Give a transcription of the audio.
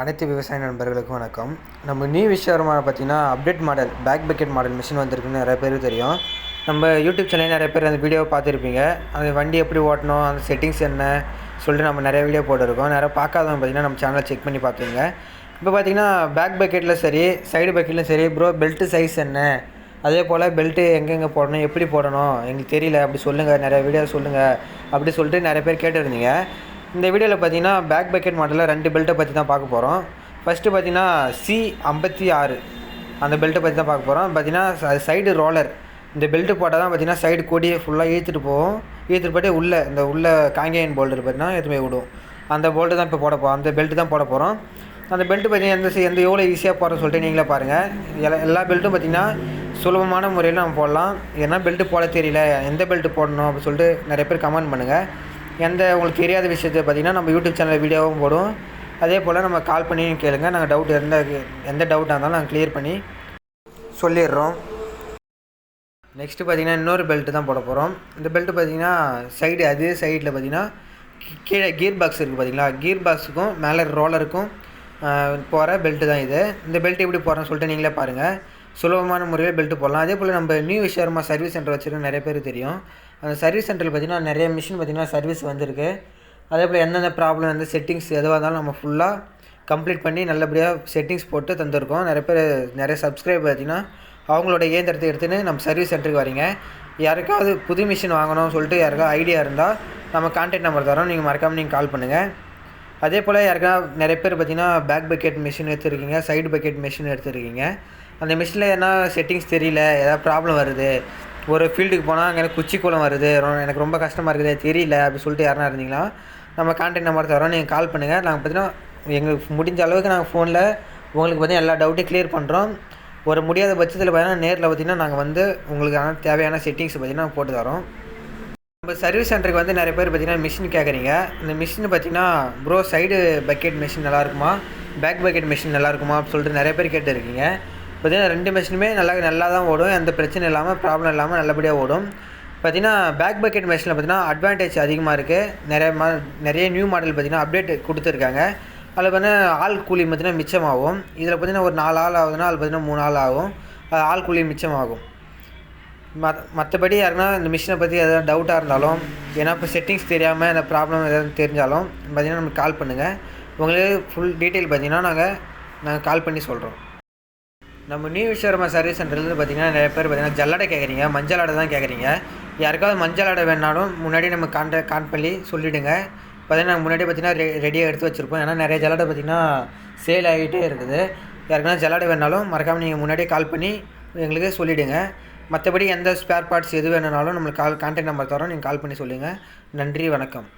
அனைத்து விவசாய நண்பர்களுக்கும் வணக்கம். நம்ம நியூ விஷயமா பார்த்தீங்கன்னா update model back bucket model machine வந்திருக்குன்னு நிறைய பேருக்கு தெரியும். நம்ம யூடியூப் சேனல் நிறைய பேர் அந்த வீடியோவை பார்த்துருப்பீங்க. அந்த வண்டி எப்படி ஓட்டணும் அந்த செட்டிங்ஸ் என்ன சொல்லிட்டு நம்ம நிறைய வீடியோ போட்டிருக்கோம். நிறைய பார்க்காதவங்க பார்த்தீங்கன்னா நம்ம சேனலை செக் பண்ணி பார்த்துங்க இப்போ பார்த்தீங்கன்னா பேக் பக்கெட்டில் சரி சைடு பக்கெட்லையும் சரி ப்ரோ பெல்ட்டு சைஸ் என்ன? அதே போல் பெல்ட்டு எங்கெங்கே போடணும் எப்படி போடணும்? எங்களுக்கு தெரியல அப்படி சொல்லுங்கள் நிறைய வீடியோ சொல்லுங்கள் அப்படி சொல்லிட்டு நிறைய பேர் கேட்டுருந்தீங்க. இந்த வீடியோவில் பார்த்தீங்கன்னா பேக் பக்கெட் மாடலில் ரெண்டு பெல்ட்டை பற்றி தான் பார்க்க போகிறோம் ஃபஸ்ட்டு பார்த்தீங்கன்னா சி ஐம்பத்தி ஆறு. அந்த பெல்ட்டை பற்றி தான் பார்க்க போகிறோம் பார்த்தீங்கன்னா சைடு ரோலர் இந்த பெல்ட்டு போட்டால் தான் பார்த்தீங்கன்னா சைடு கொடியை ஃபுல்லாக இழுத்துட்டு போகும். இழுத்துட்டு போய்ட்டு உள்ளே இந்த உள்ள காங்கேயன் போல்டர் பார்த்தீங்கன்னா எதுவுமே விடும். அந்த போல்ட்டு தான் இப்போ போட போகிறோம் அந்த பெல்ட்டு தான் போட போகிறோம் அந்த பெல்ட்டு பார்த்தீங்கன்னா எந்த எந்த எவ்வளோ ஈஸியாக போடுறோம் சொல்லிட்டு நீங்களே பாருங்கள் எல்லா எல்லா பெல்ட்டும் பார்த்தீங்கன்னா சுலபமான முறையில் நம்ம போடலாம். ஏன்னா பெல்ட்டு போட தெரியல. எந்த பெல்ட்டு போடணும் அப்படின்னு சொல்லிட்டு நிறைய பேர் கமெண்ட் பண்ணுங்கள் எந்த உங்களுக்கு தெரியாத விஷயத்தை பார்த்தீங்கன்னா நம்ம யூடியூப் சேனலில் வீடியோவும் போடுவோம் அதே போல் நம்ம கால் பண்ணி கேளுங்கள் நாங்கள் டவுட் எந்த எந்த டவுட்டாக இருந்தாலும் நாங்கள் கிளியர் பண்ணி சொல்லிடுறோம். நெக்ஸ்ட்டு பார்த்தீங்கன்னா இன்னொரு பெல்ட்டு தான் போட போகிறோம் இந்த பெல்ட்டு பார்த்தீங்கன்னா சைடு அதே சைடில் பார்த்தீங்கன்னா கீழே கீர் பாக்ஸ் இருக்குது பார்த்தீங்களா? கீர் பாக்ஸுக்கும் மேலே ரோலருக்கும் போகிற பெல்ட்டு தான் இது. இந்த பெல்ட் எப்படி போகிறேன்னு சொல்லிட்டு நீங்களே பாருங்கள் சுலபமான முறையில் பெல்ட்டு போடலாம். அதே போல் நம்ம நியூ விஷயமா சர்வீஸ் சென்டர் வச்சுருக்க நிறைய பேர் தெரியும். அந்த சர்வீஸ் சென்டரில் பார்த்திங்கன்னா நிறைய மிஷின் பார்த்திங்கன்னா சர்வீஸ் வந்திருக்கு. அதே போல் எந்தெந்த ப்ராப்ளம் வந்து செட்டிங்ஸ் எதுவாக இருந்தாலும் நம்ம ஃபுல்லாக கம்ப்ளீட் பண்ணி நல்லபடியாக செட்டிங்ஸ் போட்டு தந்திருக்கோம். நிறைய பேர் நிறைய சப்ஸ்கிரைப் பார்த்திங்கன்னா அவங்களோட இயந்திரத்தை எடுத்துன்னு நம்ம சர்வீஸ் சென்டருக்கு வரீங்க. யாருக்காவது புது மிஷின் வாங்கணும்னு சொல்லிட்டு யாருக்காவது ஐடியா இருந்தால் நம்ம கான்டாக்ட் நம்பர் தரோம். நீங்கள் மறக்காமல் நீங்கள் கால் பண்ணுங்கள் அதே போல் யாருக்கா நிறைய பேர் பார்த்திங்கன்னா பேக் பக்கெட் மிஷின் எடுத்துருக்கீங்க சைடு பக்கெட் மிஷின் எடுத்துருக்கீங்க. அந்த மிஷினில் என்ன செட்டிங்ஸ் தெரியல ஏதாவது ப்ராப்ளம் வருது. ஒரு ஃபீல்டுக்கு போனால் அங்கே குச்சி குளம் வருது. எனக்கு ரொம்ப கஷ்டமாக இருக்குது. தெரியல அப்படி சொல்லிட்டு யாருனா இருந்தீங்களா? நம்ம கான்டாக்ட் நம்பர் தரோம் நீங்கள் கால் பண்ணுங்கள் நாங்கள் பார்த்தீங்கன்னா எங்களுக்கு முடிஞ்ச அளவுக்கு நாங்கள் ஃபோனில் உங்களுக்கு பார்த்தீங்கன்னா எல்லா டவுட்டையும் க்ளியர் பண்ணுறோம் ஒரு முடியாத பட்சத்தில் பார்த்தீங்கன்னா நேரில் பார்த்திங்கன்னா நாங்கள் வந்து உங்களுக்கான தேவையான செட்டிங்ஸ் பார்த்திங்கன்னா போட்டு தரோம் நம்ம சர்வீஸ் சென்டருக்கு வந்து நிறைய பேர் பார்த்திங்கன்னா மிஷின் கேட்குறீங்க இந்த மிஷின் பார்த்திங்கன்னா ப்ரோ சைடு பக்கெட் மிஷின் நல்லாயிருக்குமா பேக் பக்கெட் மிஷின் நல்லாயிருக்குமா அப்படின்னு சொல்லிட்டு நிறைய பேர் கேட்டுருக்கீங்க. பார்த்திங்கன்னா ரெண்டு மிஷினுமே நல்லா நல்லா தான் ஓடும். எந்த பிரச்சனை இல்லாமல் ப்ராப்ளம் இல்லாமல் நல்லபடியாக ஓடும். பார்த்திங்கன்னா பேக் பக்கெட் மிஷினில் பார்த்திங்கன்னா அட்வான்டேஜ் அதிகமாக இருக்குது நிறைய மா நிறைய நியூ மாடல் பார்த்திங்கன்னா அப்டேட் கொடுத்துருக்காங்க. அதில் பார்த்தீங்கன்னா ஆள் கூலி பார்த்திங்கன்னா மிச்சமாகும். இதில் பார்த்திங்கன்னா ஒரு நாலு ஆள் ஆகுதுன்னா அது பார்த்திங்கன்னா மூணு ஆள் ஆகும். அது ஆள் கூலி மிச்சமாகும். மத் மற்றபடி யாருன்னா இந்த மிஷினை பற்றி எதாவது டவுட்டாக இருந்தாலும் ஏன்னா இப்போ செட்டிங்ஸ் தெரியாமல் அந்த ப்ராப்ளம் எதாவது தெரிஞ்சாலும் பார்த்திங்கன்னா நமக்கு கால் பண்ணுங்கள் உங்களுக்கு ஃபுல் டீட்டெயில் பார்த்திங்கன்னா நாங்கள் நாங்கள் கால் பண்ணி சொல்கிறோம் நம்ம நியூ விஸ்வரமா சர்வீஸ் சென்டர்லேருந்து பார்த்திங்கன்னா நிறைய பேர் பார்த்திங்கன்னா ஜல்லடை கேட்குறீங்க மஞ்சள் அடை தான் கேட்குறீங்க யாருக்காவது மஞ்சள் அடை வேணாலும் முன்னாடி நம்ம கான்டாக்ட் கான் பண்ணி சொல்லிவிடுங்க பார்த்தீங்கன்னா நாங்கள் முன்னாடி பார்த்தீங்கன்னா ரெ ரெடியாக எடுத்து வச்சுருப்போம். ஏன்னா நிறைய ஜல்லடை பார்த்திங்கன்னா சேல் ஆகிட்டே இருக்குது. யாருக்காவது ஜல்லடை வேணாலும் மறக்காமல் நீங்கள் முன்னாடியே கால் பண்ணி எங்களுக்கு சொல்லிவிடுங்க மற்றபடி எந்த ஸ்பேர் பார்ட்ஸ் எது வேணுனாலும் நம்மளுக்கு கால் கான்டாக்ட் நம்பர் தரோம். நீங்கள் கால் பண்ணி சொல்லுங்கள் நன்றி வணக்கம்.